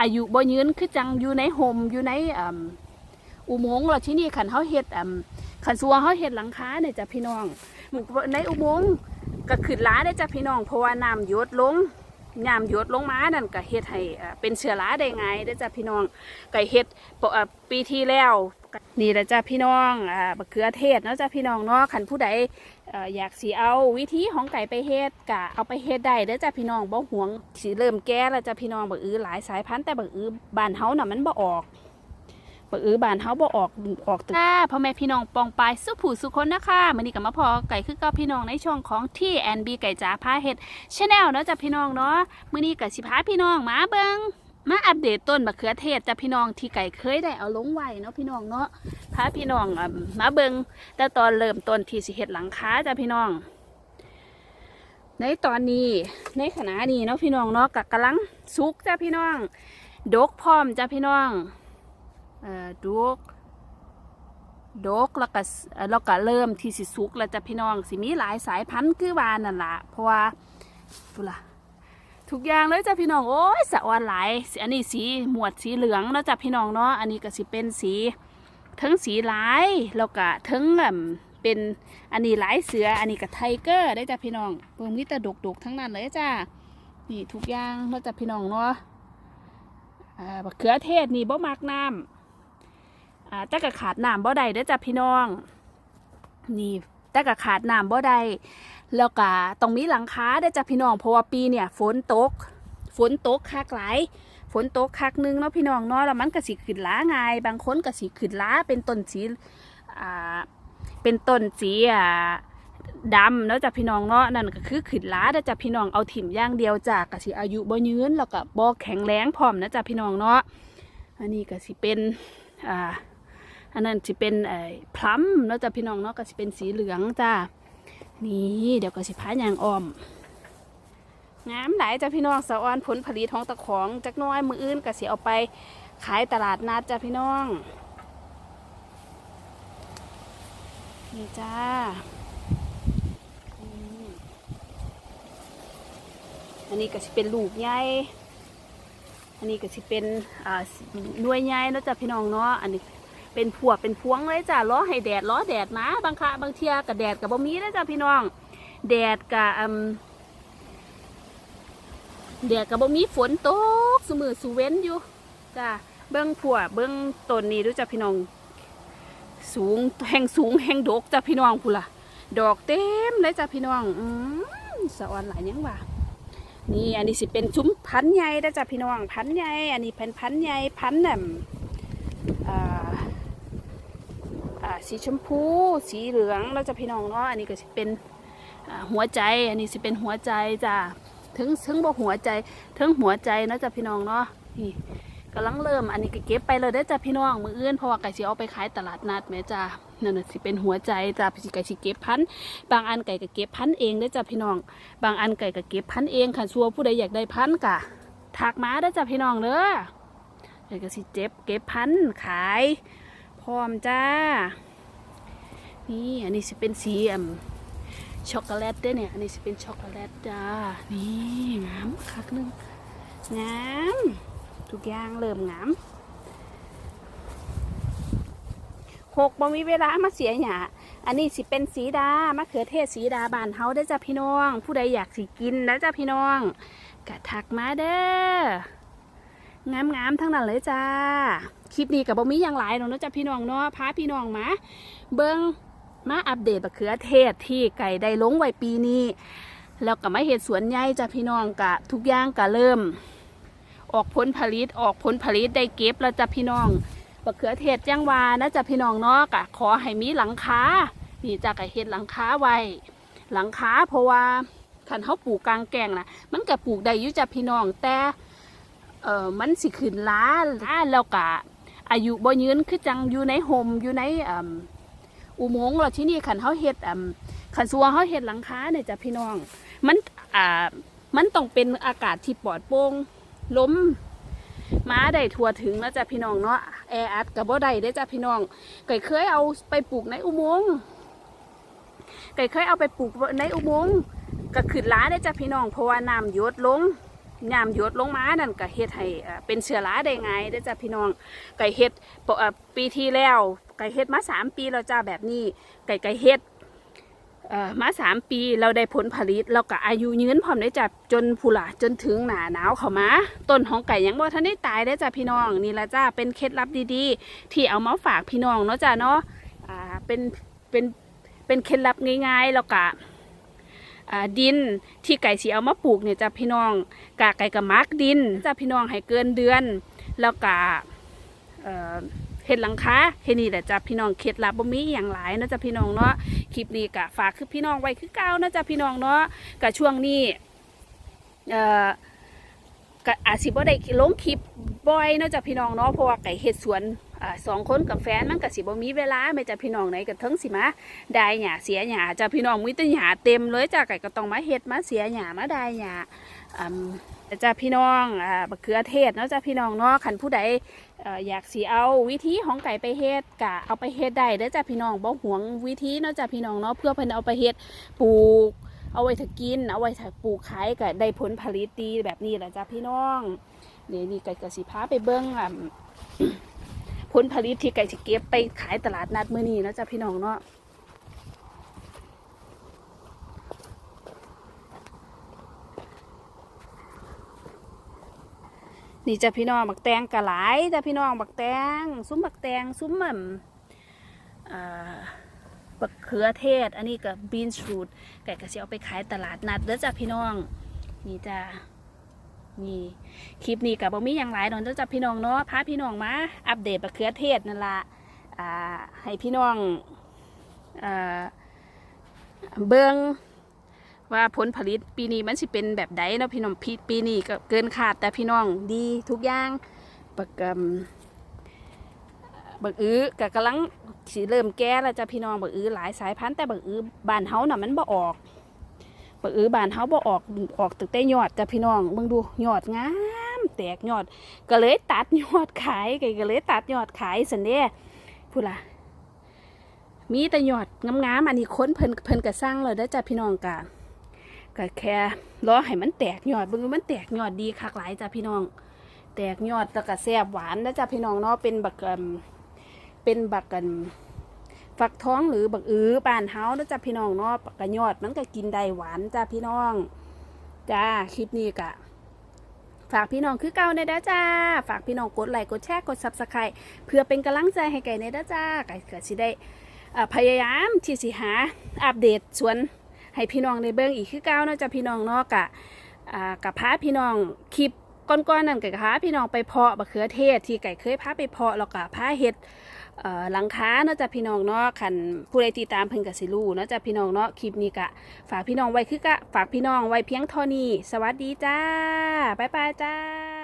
อายุบ่ยืนคือจังอยู่ในโฮมอยู่ในอุโมงค์เราที่นี่ขันเขาเห็ดขันซัวเขาเห็ดหลังคาเนี่ยจ้ะพี่น้องในอุโมงค์ก็ขึ้นล้าเนี่ยจ้ะพี่น้องเพราะว่าน้ำหยดลง ยามหยดลงมานั่นก็เฮ็ดให้เป็นเชื้อราได้ง่ายได้จ้ะพี่น้องก็เฮ็ดปีที่แล้วนี่แหละจ้ะพี่น้องอ่าบักเขือเทศเนาะจ้ะพี่น้องเนาะขันผู้ใดอยากสีเอาวิธีของไก่ไปเฮ็ดกะเอาไปเฮ็ดได้เด้อจ้ะพี่น้องบ่หวงสีเริ่มแก่แล้วจ้ะพี่น้องบักอือหลายสายพันธุ์แต่บักอือบ้านเฮาน่ะมันบ่ออก บักอื้อบานเฮาบ่ออกออกตึกจ้าพ่อแม่พี่น้องปองปายสุผู้สุคนนะคะมื้อนี้ก็มาพอไก่คือเกับพี่น้องในช่วงของที่ NB ไก่จ๋าพาเฮ็ด Channel เนาะจ้ะพี่น้องเนาะมื้อนี้ก็สิพาพี่น้องมาเบิ่งมาอัปเดตต้นมะเขือเทศจ้ะพี่น้องที่ไก่เคยได้เอาลงไว้เนาะพี่น้องเนาะพาพี่น้องมาเบิ่งแต่ตอนเริ่มต้นที่สิเฮ็ดหลังคาจ้ะพี่น้อง ในตอนนี้ในขณะนี้เนาะพี่น้องเนาะกะกำลังสุกจ้ะพี่น้อง ดกพร้อมจ้ะพี่น้อง ดกดกแล้วก็เอ่อแล้วก็เริ่มที่สิสุกแล้วจะพี่น้องสิมีหลายสายพันธุ์คือวานั่นละเพราะว่าตุละทุกอย่างเลยจ้ะพี่น้องโอ้ยสะออนหลายอันนี้สีหมวดสีเหลืองเนาะจ้ะพี่น้องเนาะอันนี้ก็สิเป็นสีทั้งสีลายแล้วก็ทั้งเป็นอันนี้ลายเสืออันนี้ก็ไทเกอร์ได้จ้ะพี่น้องเพิ่งมีแต่ดกๆทั้งนั้นเลยจ้านี่ทุกอย่างเราจะพี่น้องเนาะบักเขือเทศนี่บ่มักน้ำ อ่าแต่ก็ขาดน้ำบ่ได้เด้อจ้ะพี่น้อง นี่แต่ก็ขาดน้ำบ่ได้แล้วก็ต้องมีหลังคาเด้อจ้ะพี่น้องเพราะว่าปีเนี่ยฝนตก ฝนตกคักหลายฝนตกคักหนึงเนาะพี่น้องเนาะแล้วมันก็สิขึ้นล้าง่ายบางคนก็สิขึ้นล้าเป็นต้นสีอ่าเป็นต้นสีอ่าดำเนาะจ้ะพี่น้องเนาะนั่นก็คือขึ้นล้าเด้อจ้ะพี่น้องเอาถิ่มย่างเดียวจากก็สิอายุบ่ยืนแล้วก็บ่แข็งแรงพร้อมนะจ้ะพี่น้องเนาะอันนี้ก็สิเป็นอ่า อันนั้นสิเป็นไอ้พลัมเนาะจ้ะพี่น้องเนาะก็สิเป็นสีเหลืองจ้านี่เดี๋ยวก็สิพายางอ้อมงามหลายจ้ะพี่น้องสะออนผลผลิตของตะของจักน้อยมืออื่นก็สิเอาไปขายตลาดนัดจ้ะพี่น้องนี่จ้าอันนี้ก็สิเป็นลูกใหญ่อันนี้ก็สิเป็นอ่าหน่วยใหญ่เนาะจ้ะพี่น้องเนาะอันนี้ เป็นพวกเป็นพวงเลยจ้ะล้อให้แดดล้อแดดมาบางคะบางเทียกับแดดกับบ่มีนะจ้ะพี่น้อง แดดกับอืมเดี๋ยวก็บ่มีฝนตกสมือสูเว้นอยู่จ้าเบิ้องผัวเบิ้องต้นนี้ดูจ้ะพี่น้อง สูงแห่งสูงแห่งดกจ้ะพี่น้องพูล่ะ ดอกเต็มเลยจ้ะพี่น้องอืมสะออนหลายยังว่านี่อันนี้สิเป็นซุ้มพันธุ์ใหญ่ได้อจ้ะพี่น้องพันธุ์ใหญ่อันนี้เป็นพันธุ์ใหญ่พันธุ์น่ะอ่าอ่า สีชมพู สีเหลืองแล้วจะพี่น้องเนาะอันนี้ก็สิเป็นหัวใจ อันนี้สิเป็นหัวใจจ้ะถึงถึงบ่หัวใจถึงหัวใจเนาะจ้ะพี่น้องเนาะนี่กำลังเริ่มอันนี้ก็เก็บไปเลยได้จ้ะพี่น้องมืออื่นเพราะว่าไก่สิเอาไปขายตลาดนัดแม่จ้านั่นน่ะสิเป็นหัวใจจ้ะพี่ไก่สิเก็บพันธ์บางอันไก่ก็เก็บพันธ์เองได้จ้ะพี่น้อง บางอันไก่ก็เก็บพันธ์เองค่ะชัวผู้ใดอยากได้พันธ์กะทักมาได้จ้ะพี่น้องเด้อไก่ก็สิเจ็บเก็บพันธ์ขายพร้อมจ้า นี่อันนี้สิเป็นสีอ่ำช็อกโกแลตด้วยเนี่ย อันนี้จะเป็นช็อกโกแลตจ้า นี่งามคักหนึงงามทุกอย่างเริ่มงามหกบ่มีเวลามาเสียหยาอันนี้สิเป็นสีดามะเขือเทศสีดาบานเฮาได้จ้ะพี่น้อง ผู้ใดอยากสิกินนะจ้ะพี่น้องกะทักมาเด้องามงามทั้งนั้นเลยจ้า คลิปนี้กับบ่มีอย่างหลายเนาะเนาจ้ะพี่น้องเนาะพาพี่น้องมา เบิ้ง มาอัปเดตมะเขือเทศที่ไก่ได้ลงไว้ปีนี้ แล้วก็มาเห็ดสวนใหญ่จ้ะพี่น้องกะทุกอย่างกะเริ่ม ออกผลผลิตออกผลผลิตได้เก็บแล้วจ้ะพี่น้องมะเขือเทศยังวานะจ้ะพี่น้องเนาะกะขอให้มีหลังคานี่จ้ะกะเห็ดหลังคาไว้ หลังคาเพราะว่าคันเขาปลูกกลางแกงนะมันก็ปลูกได้อยู่จ้ะพี่น้องแต่เออมันสิขึ้นล้าล้าแล้วกะอายุบ่ยืนคือจังอยู่ในโฮมอยู่ใน อุโมงค์เราที่นี่ขันเขาเฮ็ดอ่าขันสัวเขาเฮ็ดหลังคาเนี่ยจ้ะพี่น้อง มันอ่ามันต้องเป็นอากาศที่ปลอดโปร่งล้มมาได้ทั่วถึงแล้วจ้ะพี่น้องเนาะแออัดกับบ่ได้ได้จ้ะพี่น้องไก่เคยเอาไปปลูกในอุโมงค์ไก่เคยเอาไปปลูกในอุโมงค์ก็ขึ้นล้าได้จ้ะพี่น้องเพราะว่าน้ำหยดลง ยามหยดลงมานั่นก็เฮ็ดให้เป็นเชื้อราได้ไงายเด้จ้าพี่น้องไก่เฮ็ดปีที่แล้วไก่เฮ็ดมาสามปีแล้วจ้าแบบนี้ ไก่ไก่เฮ็ดมาสามปีเราได้ผลผลิตเราก็อายุยืนพร้อมได้จับจนผู้หลาจนถึงหนาหนาวเข้ามาต้นของไก่ยังบ่ทันได้ตายได้จ้าพี่น้องนี่ละจ้าเป็นเคล็ดลับดีๆ ที่เอามาฝากพี่น้องเนาะจ้าเนาะเป็นเป็นเป็นเคล็ดลับง่ายๆแล้วก็ ดินที่ไก่สีเอามาปลูกเนี่ยจ้ะพี่น้องกะไก่กับมักดินจ้ะพี่น้องให้เกินเดือน แล้วกะเอ่อเห็ดหลังคาเฮ็ดนี่แหละจ้ะพี่น้องเคล็ดลับบ่มีอย่างหลายนาะจ้ะพี่น้องเนาะคลิปนี้กะฝากคือพี่น้องไว้คือเก่านาะจ้ะพี่น้องเนาะกะช่วงนี้เอ่อกะอาจสิบ่ได้ลงคลิปบ่อยเนาะจ้ะพี่น้องเนาะเพราะว่าไก่เฮ็ดสวน สองคนกับแฟนมันก็สิบ่มีเวลาแม่จะพี่น้องไหนก็เทิงสิมาได้หยาเสียหยาจ้าพี่น้องมีแต่หยาเต็มเลยจ้าไก่ก็ต้องมาเฮ็ดมาเสียหยามาได้หยาจ้าพี่น้องอ่าบักเขือเทศเนาะจ้าพี่น้องเนาะคันผู้ใดอยากสิเอาวิธีของไก่ไปเฮ็ดกะเอาไปเฮ็ดได้เด้อจ้าพี่น้องบ่หวงวิธีเนาะจ้าพี่น้องเนาะเพื่อเพิ่นเอาไปเฮ็ดปลูก เอาไว้ถ้ากิน เอาไว้ถ้าปลูกขายก็ได้ผลผลิตดีแบบนี้แหละจ้าพี่น้องนี่นี่ไก่ก็สิพาไปเบิ่งอ่าผ ลผลิตที่ไก่สิเก็บไปขายตลาดนัดมื้อนี้นะจ้าพี่น้องเนาะนี่จ้ะพี่น้องบักแตงกะหลายจ้ะพี่น้องบักแตงซุ้มบักแตงซุ้มหม่ำบักเขือเทศ อันนี้กับบีนชูดไก่กระเสียเอาไปขายตลาดนัดเด้อจ้ะพี่น้อง นี่จ้ะ นี่คลิปนี้กับบ่มีอย่างหลายดอกเด้อจ้ะพี่น้องเนาะพาพี่น้องมาอัปเดตบักเขือเทศนั่นละอ่าให้พี่น้องอเบิ่งว่าผลผลิตปีนี้มันสิเป็นแบบใดเนาะพี่น้องปีปีนี้ก็เกินขาดแต่พี่น้องดีทุกอย่างบักอืมบักอื้อก็กำลังสิเริ่มแก่แล้วจ้ะพี่น้องบักอื้อหลายสายพันธุ์แต่บักอื้อบ้านเฮาน่ะมันบ่ออก บักอื้อบานเฮาบ่ออกออกตึกแต่ยอดจ้ะพี่น้องเบิ่งดูยอดงามแตกยอด ก็เลยตัดยอดขายก็เลยตัดยอดขายซั่นเด้พูดล่ะมีแต่ยอดงามๆอันนี้ค้นเพิ่นเพิ่นก็สร้างเลยเด้อจ้ะพี่น้องกะก็แค่รอให้มันแตกยอดเบิ่งมันแตกยอดดีคักหลายจ้ะพี่น้อง แตกยอดแล้วก็แซ่บหวานนะจ้ะพี่น้องเนาะเป็นบักเอิ่มเป็นบักกัน ฟักท้องหรือบักอื้อบานเฮาเนะจ้ะพี่น้องเนาะกกะยอดมันก็กินได้หวานจ้ะพี่น้องจ้าคลิปนี้กะฝากพี่น้องคือเก่าในเด้อจ้า ฝากพี่น้องกดไลค์กดแชร์กด Subscribe เพื่อเป็นกำลังใจให้ไก่ในเด้อจ้าไก่เก็สิได้พยายามที่สิหาอัปเดตสวนให้พี่น้องได้เบิ่งอีกคือเก้าเนาะจ้ะพี่น้องเนาะกะกับพาพี่น้องคลิป ก้อนๆนั่นก็พาพี่น้องไปเพาะบะเขือเทศ ที่ไก่เคยพาไปเพาะแล้วก็พาเห็ดหลังค้าเนาะจ้ะพี่น้องเนาะคันผู้ใดติดตามเพิ่นกะสิรู้เนาะจ้ะพี่น้องเนาะคลิปนี้กะ ฝากพี่น้องไว้คือกะ ฝากพี่น้องไว้เพียงเท่านี้ สวัสดีจ้าบ๊ายบายจ้า